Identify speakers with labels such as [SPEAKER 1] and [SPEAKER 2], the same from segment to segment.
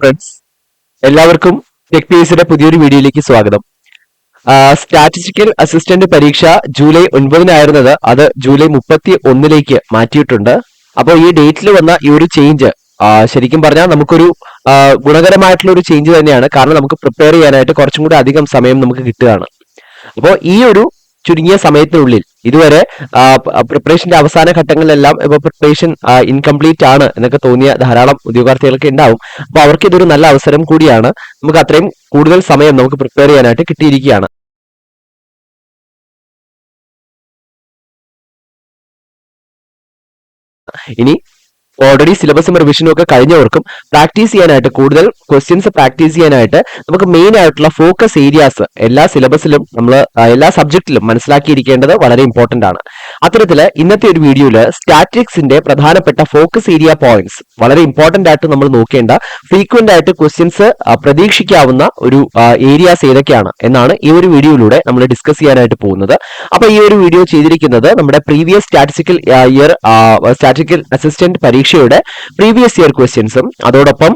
[SPEAKER 1] Friends എല്ലാവർക്കും tech P പുതിയൊരു വീഡിയോയിലേക്ക് സ്വാഗതം. സ്റ്റാറ്റിസ്റ്റിക്കൽ അസിസ്റ്റന്റ് പരീക്ഷ ജൂലൈ ഒൻപതിനായിരുന്നത് അത് ജൂലൈ മുപ്പത്തി ഒന്നിലേക്ക് മാറ്റിയിട്ടുണ്ട്. അപ്പോൾ ഈ ഡേറ്റിൽ വന്ന ഈ ഒരു ചേഞ്ച് ശരിക്കും പറഞ്ഞാൽ നമുക്കൊരു ഗുണകരമായിട്ടുള്ള ഒരു ചേഞ്ച് തന്നെയാണ്. കാരണം നമുക്ക് പ്രിപ്പയർ ചെയ്യാനായിട്ട് കുറച്ചും കൂടി അധികം സമയം നമുക്ക് കിട്ടുകയാണ്. അപ്പോൾ ഈ ഒരു ചുരുങ്ങിയ സമയത്തിനുള്ളിൽ ഇതുവരെ പ്രിപ്പറേഷന്റെ അവസാന ഘട്ടങ്ങളിലെല്ലാം ഇപ്പോൾ പ്രിപ്പറേഷൻ ഇൻകംപ്ലീറ്റ് ആണ് എന്നൊക്കെ തോന്നിയ ധാരാളം ഉദ്യോഗാർത്ഥികൾക്ക് ഉണ്ടാവും അപ്പോൾ അവർക്ക് ഇതൊരു നല്ല അവസരം കൂടിയാണ്. നമുക്ക് അത്രയും കൂടുതൽ സമയം നമുക്ക് പ്രിപ്പയർ ചെയ്യാനായിട്ട് കിട്ടിയിരിക്കുകയാണ്. ഇനി ഓൾറെഡി സിലബസും റിവിഷനും ഒക്കെ കഴിഞ്ഞവർക്കും പ്രാക്ടീസ് ചെയ്യാനായിട്ട് കൂടുതൽ ക്വസ്റ്റ്യൻസ് പ്രാക്ടീസ് ചെയ്യാനായിട്ട് നമുക്ക് മെയിൻ ആയിട്ടുള്ള ഫോക്കസ് ഏരിയാസ് എല്ലാ സിലബസിലും നമ്മൾ എല്ലാ സബ്ജക്റ്റിലും മനസ്സിലാക്കിയിരിക്കേണ്ടത് വളരെ ഇമ്പോർട്ടന്റ് ആണ്. അത്തരത്തിൽ ഇന്നത്തെ ഒരു വീഡിയോയിൽ സ്റ്റാറ്റിക്സിന്റെ പ്രധാനപ്പെട്ട ഫോക്കസ് ഏരിയ പോയിന്റ്സ് വളരെ ഇമ്പോർട്ടന്റ് ആയിട്ട് നമ്മൾ നോക്കേണ്ട ഫ്രീക്വന്റ് ആയിട്ട് ക്വസ്റ്റ്യൻസ് പ്രതീക്ഷിക്കാവുന്ന ഒരു ഏരിയാസ് ഏതൊക്കെയാണ് എന്നാണ് ഈ ഒരു വീഡിയോയിലൂടെ നമ്മൾ ഡിസ്കസ് ചെയ്യാനായിട്ട് പോകുന്നത്. അപ്പൊ ഈ ഒരു വീഡിയോ ചെയ്തിരിക്കുന്നത് നമ്മുടെ previous statistical year statistical assistant പരീക്ഷയുടെ പ്രീവിയസ് ഇയർ ക്വസ്റ്റ്യൻസും അതോടൊപ്പം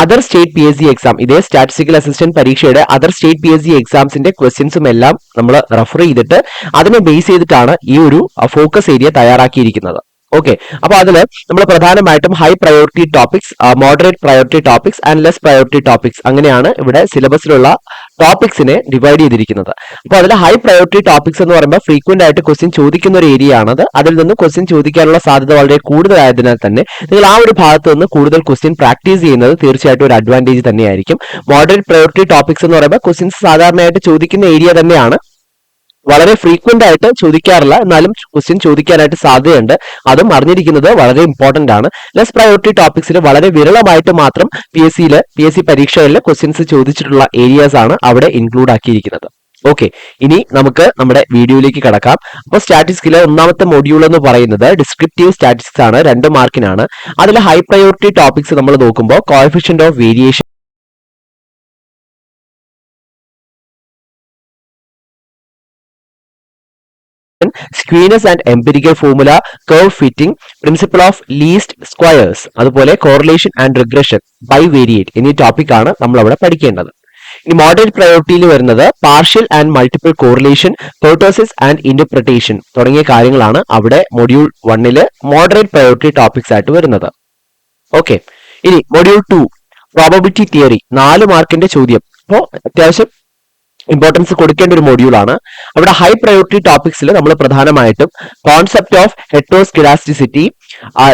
[SPEAKER 1] other state P S C exam ഇതേ സ്റ്റാറ്റിസ്റ്റിക്കൽ അസിസ്റ്റന്റ് പരീക്ഷയുടെ other state P S C എക്സാംസിന്റെ ക്വസ്റ്റ്യൻസും എല്ലാം നമ്മൾ റെഫർ ചെയ്തിട്ട് അതിനെ ബേസ് ചെയ്തിട്ടാണ് ഈ ഒരു ഫോക്കസ് ഏരിയ തയ്യാറാക്കിയിരിക്കുന്നത്. ഓക്കെ അപ്പൊ അതിൽ നമ്മൾ പ്രധാനമായിട്ടും high priority topics moderate priority topics and less priority topics അങ്ങനെയാണ് ഇവിടെ സിലബസിലുള്ള ടോപ്പിക്സിനെ ഡിവൈഡ് ചെയ്തിരിക്കുന്നത്. അപ്പോൾ അതിൽ ഹൈ പ്രയോറിറ്റി ടോപ്പിക്സ് എന്ന് പറയുമ്പോൾ ഫ്രീക്വന്റ് ആയിട്ട് ക്വസ്റ്റ്യൻ ചോദിക്കുന്ന ഒരു ഏരിയ ആണത്. അതിൽ നിന്ന് ക്വസ്റ്റ്യൻ ചോദിക്കാനുള്ള സാധ്യത വളരെ കൂടുതലായതിനാൽ തന്നെ നിങ്ങൾ ആ ഒരു ഭാഗത്ത് നിന്ന് കൂടുതൽ ക്വസ്റ്റ്യൻ പ്രാക്ടീസ് ചെയ്യുന്നത് തീർച്ചയായിട്ടും ഒരു അഡ്വാന്റേജ് തന്നെയായിരിക്കും. മോഡറേറ്റ് പ്രയോറിറ്റി ടോപ്പിക്സ് എന്ന് പറയുമ്പോൾ ക്വസ്റ്റ്യൻസ് സാധാരണയായിട്ട് ചോദിക്കുന്ന ഏരിയ തന്നെയാണ്. വളരെ ഫ്രീക്വന്റ് ആയിട്ട് ചോദിക്കാറില്ല. എന്നാലും ക്വസ്റ്റ്യൻ ചോദിക്കാനായിട്ട് സാധ്യതയുണ്ട്. അതും അറിഞ്ഞിരിക്കുന്നത് വളരെ ഇമ്പോർട്ടന്റ് ആണ്. ലെസ് പ്രയോറിറ്റി ടോപ്പിക്സിൽ വളരെ വിരളമായിട്ട് മാത്രം പി എസ് സിയിൽ പി എസ് സി പരീക്ഷകളിൽ ക്വസ്റ്റ്യൻസ് ചോദിച്ചിട്ടുള്ള ഏരിയാസ് ആണ് അവിടെ ഇൻക്ലൂഡ് ആക്കിയിരിക്കുന്നത്. ഓക്കെ ഇനി നമുക്ക് നമ്മുടെ വീഡിയോയിലേക്ക് കടക്കാം. അപ്പോൾ സ്റ്റാറ്റിസ്റ്റിക്കിലെ ഒന്നാമത്തെ മൊഡ്യൂൾ എന്ന് പറയുന്നത് ഡിസ്ക്രിപ്റ്റീവ് സ്റ്റാറ്റിസ്റ്റിക്സ് ആണ്. രണ്ട് മാർക്കിനാണ് അതിൽ ഹൈ പ്രയോറിറ്റി ടോപ്പിക്സ് നമ്മൾ നോക്കുമ്പോൾ coefficient of variation skewness and empirical formula curve fitting principle of least squares അതുപോലെ correlation and regression bivariate എന്നീ ടോപ്പിക് ആണ് നമ്മൾ അവിടെ പഠിക്കേണ്ടത്. ഇനി മോഡറേറ്റ് പ്രയോറിറ്റിയിൽ വരുന്നത് partial and multiple correlation kurtosis and interpretation തുടങ്ങിയ കാര്യങ്ങളാണ് അവിടെ മൊഡ്യൂൾ വണ്ണിൽ മോഡറേറ്റ് പ്രയോറിറ്റി ടോപ്പിക്സ് ആയിട്ട് വരുന്നത്. ഓക്കെ ഇനി മൊഡ്യൂൾ ടു പ്രോബബിലിറ്റി തിയറി നാല് മാർക്കിന്റെ ചോദ്യം. അപ്പോൾ അത്യാവശ്യം ഇമ്പോർട്ടൻസ് കൊടുക്കേണ്ട ഒരു മോഡ്യൂൾ ആണ്. അവിടെ ഹൈ പ്രയോറിറ്റി ടോപ്പിക്സിൽ നമ്മൾ പ്രധാനമായിട്ടും concept of heteroscedasticity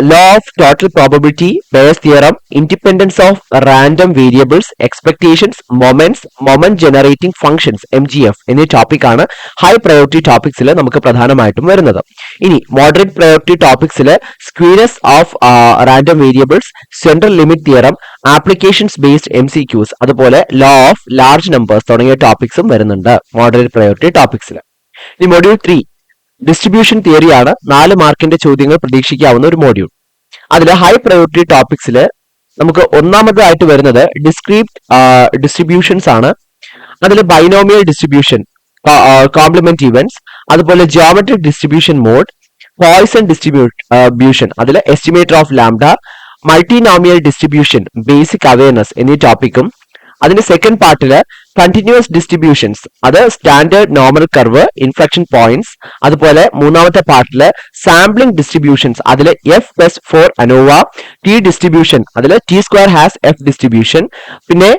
[SPEAKER 1] law of total probability Bayes theorem independence of random variables expectations moments moment generating functions M G F എന്നീ ടോപ്പിക് ആണ് ഹൈ പ്രയോറിറ്റി ടോപ്പിക്സിൽ നമുക്ക് പ്രധാനമായിട്ടും വരുന്നത്. ഇനി moderate priority ടോപ്പിക്സിൽ skewness of random variables central limit theorem applications based M C Qs അതുപോലെ law of large numbers തുടങ്ങിയ ടോപ്പിക്സും വരുന്നുണ്ട് മോഡറേറ്റ് പ്രയോറിറ്റി ടോപ്പിക്സിൽ ഇനി മൊഡ്യൂൾ ത്രീ ഡിസ്ട്രിബ്യൂഷൻ തിയറിയാണ് നാല് മാർക്കിന്റെ ചോദ്യങ്ങൾ പ്രതീക്ഷിക്കാവുന്ന ഒരു മോഡ്യൂൾ അതിൽ ഹൈ പ്രയോറിറ്റി ടോപ്പിക്സിൽ നമുക്ക് ഒന്നാമതായിട്ട് വരുന്നത് ഡിസ്ക്രീപ്റ്റ് ഡിസ്ട്രിബ്യൂഷൻസ് ആണ്. അതിൽ ബൈനോമിയൽ ഡിസ്ട്രിബ്യൂഷൻ കോംപ്ലിമെന്റ് ഇവന്റ്സ് അതുപോലെ geometric distribution mode Poisson distribution അതിൽ estimator of lambda multinomial distribution basic awareness എന്നീ ടോപ്പിക്കും അതിന്റെ സെക്കൻഡ് പാർട്ടിൽ കണ്ടിന്യൂസ് ഡിസ്ട്രിബ്യൂഷൻസ് അത് standard normal curve inflection points അതുപോലെ മൂന്നാമത്തെ പാർട്ടിൽ സാമ്പിളിംഗ് ഡിസ്ട്രിബ്യൂഷൻസ് അതിൽ F plus for ANOVA T distribution അതിൽ T square has F distribution പിന്നെ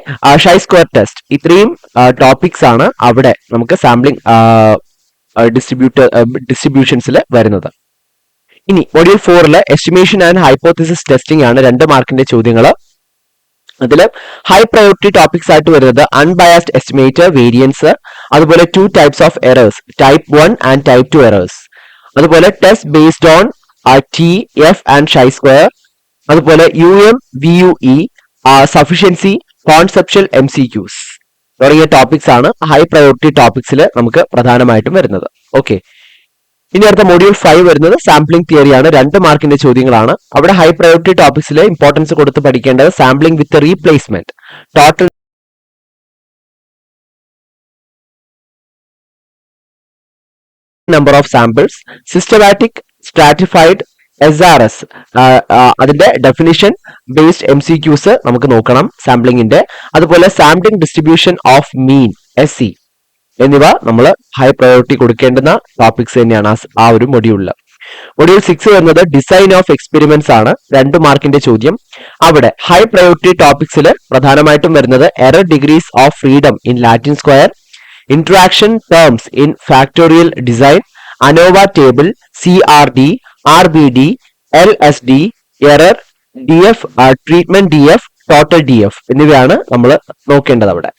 [SPEAKER 1] ഷൈ സ്ക്വയർ ടെസ്റ്റ് ഇത്രയും ടോപ്പിക്സ് ആണ് അവിടെ നമുക്ക് സാമ്പിളിംഗ് ഡിസ്ട്രിബ്യൂട്ടർ ഡിസ്ട്രിബ്യൂഷൻസിൽ വരുന്നത്. ഇനി മൊഡ്യൂൾ ഫോറിൽ എസ്റ്റിമേഷൻ ആൻഡ് ഹൈപ്പോത്തിസിസ് ടെസ്റ്റിംഗ് ആണ് രണ്ട് മാർക്കിന്റെ ചോദ്യങ്ങൾ അതിൽ ഹൈ പ്രയോറിറ്റി ടോപ്പിക്സ് ആയിട്ട് വരുന്നത് അൺബയാസ്ഡ് എസ്റ്റിമേറ്റ് വേരിയൻസ് അതുപോലെ two types of errors type one and type two errors അതുപോലെ test based on T F and chi square അതുപോലെ U M V U E sufficiency conceptual M C Qs തുടങ്ങിയ topics ആണ് high priority ടോപ്പിക്സിൽ നമുക്ക് പ്രധാനമായിട്ടും വരുന്നത്. Okay ഇനി അടുത്ത മൊഡ്യൂൾ ഫൈവ് വരുന്നത് സാമ്പിളിംഗ് തിയറിയാണ് രണ്ട് മാർക്കിന്റെ ചോദ്യങ്ങളാണ്. അവിടെ ഹൈ പ്രയോറിറ്റി ടോപ്പിക്സിലെ ഇമ്പോർട്ടൻസ് കൊടുത്ത് പഠിക്കേണ്ടത് sampling with replacement total number of samples systematic stratified S R S അതിന്റെ definition based M C Qs നമുക്ക് നോക്കണം സാമ്പിളിംഗിന്റെ അതുപോലെ sampling distribution of mean S C എന്നിവ നമ്മൾ ഹൈ പ്രയോറിറ്റി കൊടുക്കേണ്ടുന്ന ടോപ്പിക്സ് തന്നെയാണ് ആ ഒരു മൊഡ്യൂളിൽ മൊഡ്യൂൾ സിക്സ് വരുന്നത് ഡിസൈൻ ഓഫ് എക്സ്പെരിമെന്റ്സ് ആണ്. രണ്ട് മാർക്കിന്റെ ചോദ്യം. അവിടെ ഹൈ പ്രയോറിറ്റി ടോപ്പിക്സിൽ പ്രധാനമായിട്ടും വരുന്നത് error degrees of freedom in Latin square interaction terms in factorial design ANOVA table C R D R B D L S D error D F treatment D F total D F എന്നിവയാണ് നമ്മൾ നോക്കേണ്ടത് അവിടെ.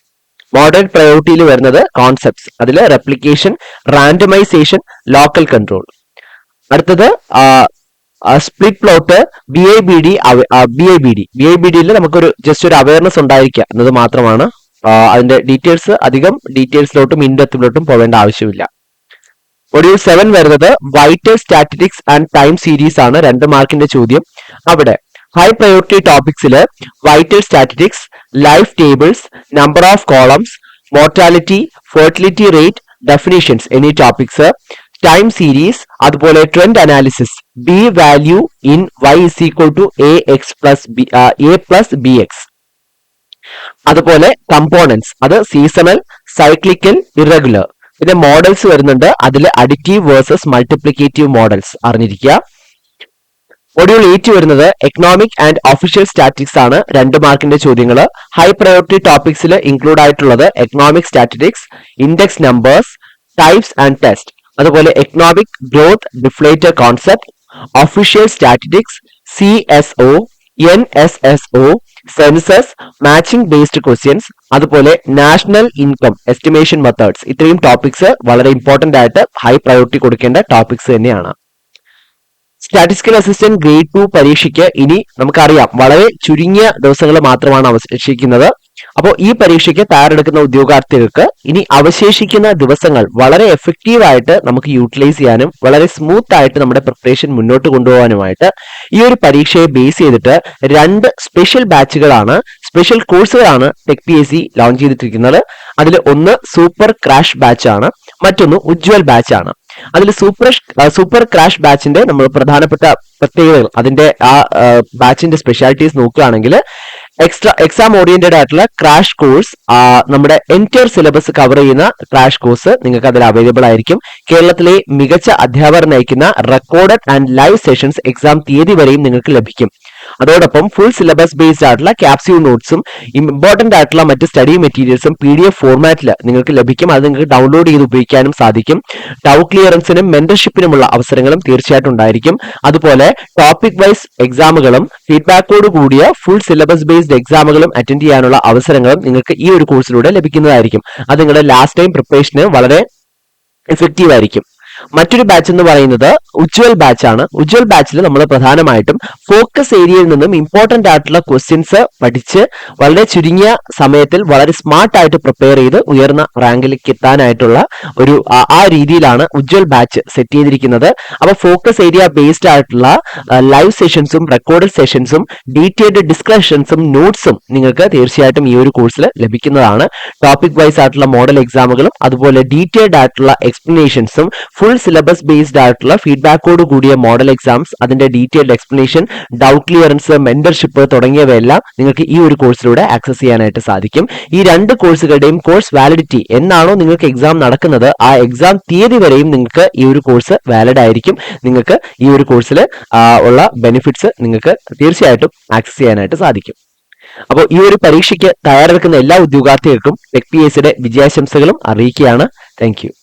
[SPEAKER 1] Modern പ്രയോറിറ്റിയിൽ വരുന്നത് concepts അതിൽ replication randomisation local control അടുത്തത് split plot B I B D B I B D B I B ഡിയിൽ നമുക്കൊരു ജസ്റ്റ് ഒരു അവയർനെസ് ഉണ്ടായിരിക്കുക. എന്നത് മാത്രമാണ് അതിന്റെ ഡീറ്റെയിൽസ് അധികം ഡീറ്റെയിൽസിലോട്ടും ഇൻഡെപ്തിലോട്ടും പോവേണ്ട ആവശ്യമില്ല. ഒടുവിൽ സെവൻ വരുന്നത് vital statistics and time series ആണ്. രണ്ട് മാർക്കിന്റെ ചോദ്യം. അവിടെ high priority ടോപ്പിക്സിൽ vital statistics life tables number of columns mortality fertility rate definitions എന്നീ ടോപ്പിക്സ് ടൈം സീരീസ് അതുപോലെ trend analysis B value in Y is equal to A X plus B A plus B X അതുപോലെ components അത് seasonal cyclical irregular പിന്നെ models വരുന്നുണ്ട് അതിൽ additive versus multiplicative models അറിഞ്ഞിരിക്കുക. Module eight വരുന്നത് economic and official statistics ആണ്. രണ്ട് മാർക്കിന്റെ ചോദ്യങ്ങൾ ഹൈ പ്രയോറിറ്റി ടോപ്പിക്സിൽ ഇൻക്ലൂഡ് ആയിട്ടുള്ളത് economic statistics index numbers types and test അതുപോലെ economic growth deflator concept official statistics C S O N S S O census matching based questions അതുപോലെ national income estimation methods ഇത്രയും topics വളരെ important ആയിട്ട് high priority കൊടുക്കേണ്ട topics തന്നെയാണ്. Statistical assistant grade two പരീക്ഷയ്ക്ക് ഇനി നമുക്കറിയാം. വളരെ ചുരുങ്ങിയ ദിവസങ്ങൾ മാത്രമാണ് അവശേഷിക്കുന്നത്. അപ്പോൾ ഈ പരീക്ഷയ്ക്ക് തയ്യാറെടുക്കുന്ന ഉദ്യോഗാർത്ഥികൾക്ക് ഇനി അവശേഷിക്കുന്ന ദിവസങ്ങൾ വളരെ എഫക്റ്റീവ് ആയിട്ട് നമുക്ക് യൂട്ടിലൈസ് ചെയ്യാനും വളരെ സ്മൂത്ത് ആയിട്ട് നമ്മുടെ പ്രിപ്പറേഷൻ മുന്നോട്ട് കൊണ്ടുപോകാനുമായിട്ട് ഈ ഒരു പരീക്ഷയെ ബേസ് ചെയ്തിട്ട് രണ്ട് സ്പെഷ്യൽ ബാച്ചുകളാണ് സ്പെഷ്യൽ കോഴ്സുകളാണ് tech P S C launch ചെയ്തിട്ടിരിക്കുന്നത്. അതിൽ ഒന്ന് സൂപ്പർ ക്രാഷ് ബാച്ച് ആണ് മറ്റൊന്ന് ഉജ്വൽ ബാച്ച് ആണ്. അതിൽ സൂപ്പർ സൂപ്പർ ക്രാഷ് ബാച്ചിന്റെ നമ്മൾ പ്രധാനപ്പെട്ട പ്രത്യേകതകൾ അതിന്റെ ആ ബാച്ചിന്റെ സ്പെഷ്യാലിറ്റീസ് നോക്കുകയാണെങ്കിൽ എക്സ്ട്രാ എക്സാം ഓറിയന്റഡ് ആയിട്ടുള്ള ക്രാഷ് കോഴ്സ് നമ്മുടെ എന്റയർ സിലബസ് കവർ ചെയ്യുന്ന ക്രാഷ് കോഴ്സ് നിങ്ങൾക്ക് അതിൽ അവൈലബിൾ ആയിരിക്കും. കേരളത്തിലെ മികച്ച അധ്യാപകർ നയിക്കുന്ന recorded and live sessions exam തീയതി വരെയും നിങ്ങൾക്ക് ലഭിക്കും. അതോടൊപ്പം ഫുൾ സിലബസ് ബേസ്ഡ് ആയിട്ടുള്ള ക്യാപ്സ്യൂൾ നോട്ട്സും ഇമ്പോർട്ടന്റ് ആയിട്ടുള്ള മറ്റ് സ്റ്റഡി മെറ്റീരിയൽസും പി ഡി എഫ് ഫോർമാറ്റിൽ നിങ്ങൾക്ക് ലഭിക്കും. അത് നിങ്ങൾക്ക് ഡൗൺലോഡ് ചെയ്ത് ഉപയോഗിക്കാനും സാധിക്കും. ടൗ ക്ലിയറൻസിനും മെന്റർഷിപ്പിനുമുള്ള അവസരങ്ങളും തീർച്ചയായിട്ടും ഉണ്ടായിരിക്കും. അതുപോലെ ടോപ്പിക് വൈസ് എക്സാമുകളും ഫീഡ്ബാക്കോട് കൂടിയ ഫുൾ സിലബസ് ബേസ്ഡ് എക്സാമുകളും അറ്റൻഡ് ചെയ്യാനുള്ള അവസരങ്ങളും നിങ്ങൾക്ക് ഈ ഒരു കോഴ്സിലൂടെ ലഭിക്കുന്നതായിരിക്കും. അത് നിങ്ങളുടെ ലാസ്റ്റ് ടൈം പ്രിപ്പറേഷന് വളരെ എഫക്റ്റീവ് ആയിരിക്കും. മറ്റൊരു ബാച്ച് എന്ന് പറയുന്നത് ഉജ്വൽ ബാച്ച് ആണ്. ഉജ്വൽ ബാച്ചിൽ നമ്മൾ പ്രധാനമായിട്ടും ഫോക്കസ് ഏരിയയിൽ നിന്നും ഇമ്പോർട്ടന്റ് ആയിട്ടുള്ള ക്വസ്റ്റ്യൻസ് പഠിച്ച് വളരെ ചുരുങ്ങിയ സമയത്തിൽ വളരെ സ്മാർട്ട് ആയിട്ട് പ്രിപ്പയർ ചെയ്ത് ഉയർന്ന റാങ്കിലേക്ക് എത്താനായിട്ടുള്ള ഒരു ആ രീതിയിലാണ് ഉജ്വൽ ബാച്ച് സെറ്റ് ചെയ്തിരിക്കുന്നത്. അപ്പൊ ഫോക്കസ് ഏരിയ ബേസ്ഡ് ആയിട്ടുള്ള ലൈവ് സെഷൻസും റെക്കോർഡഡ് സെഷൻസും ഡീറ്റെയിൽഡ് ഡിസ്കഷൻസും നോട്ട്സും നിങ്ങൾക്ക് തീർച്ചയായിട്ടും ഈ ഒരു കോഴ്സിൽ ലഭിക്കുന്നതാണ്. ടോപ്പിക് വൈസ് ആയിട്ടുള്ള മോഡൽ എക്സാമുകളും അതുപോലെ ഡീറ്റെയിൽഡ് ആയിട്ടുള്ള എക്സ്പ്ലനേഷൻസും സിലബസ് ബേസ്ഡ് ആയിട്ടുള്ള ഫീഡ്ബാക്കോട് കൂടിയ മോഡൽ എക്സാംസ് അതിന്റെ detailed explanation doubt clearance mentorship തുടങ്ങിയവയെല്ലാം നിങ്ങൾക്ക് ഈ ഒരു കോഴ്സിലൂടെ ആക്സസ് ചെയ്യാനായിട്ട് സാധിക്കും. ഈ രണ്ട് കോഴ്സുകളുടെയും കോഴ്സ് വാലിഡിറ്റി എന്നാണോ നിങ്ങൾക്ക് എക്സാം നടക്കുന്നത് ആ എക്സാം തീയതി വരെയും നിങ്ങൾക്ക് ഈ ഒരു കോഴ്സ് വാലിഡ് ആയിരിക്കും. നിങ്ങൾക്ക് ഈ ഒരു കോഴ്സിൽ ഉള്ള ബെനിഫിറ്റ്സ് നിങ്ങൾക്ക് തീർച്ചയായിട്ടും ആക്സസ് ചെയ്യാനായിട്ട് സാധിക്കും. അപ്പോൾ ഈ ഒരു പരീക്ഷയ്ക്ക് തയ്യാറെടുക്കുന്ന എല്ലാ ഉദ്യോഗാർത്ഥികൾക്കും ടെക് പി എസ് വിജയാശംസകളും അറിയിക്കുകയാണ്. താങ്ക്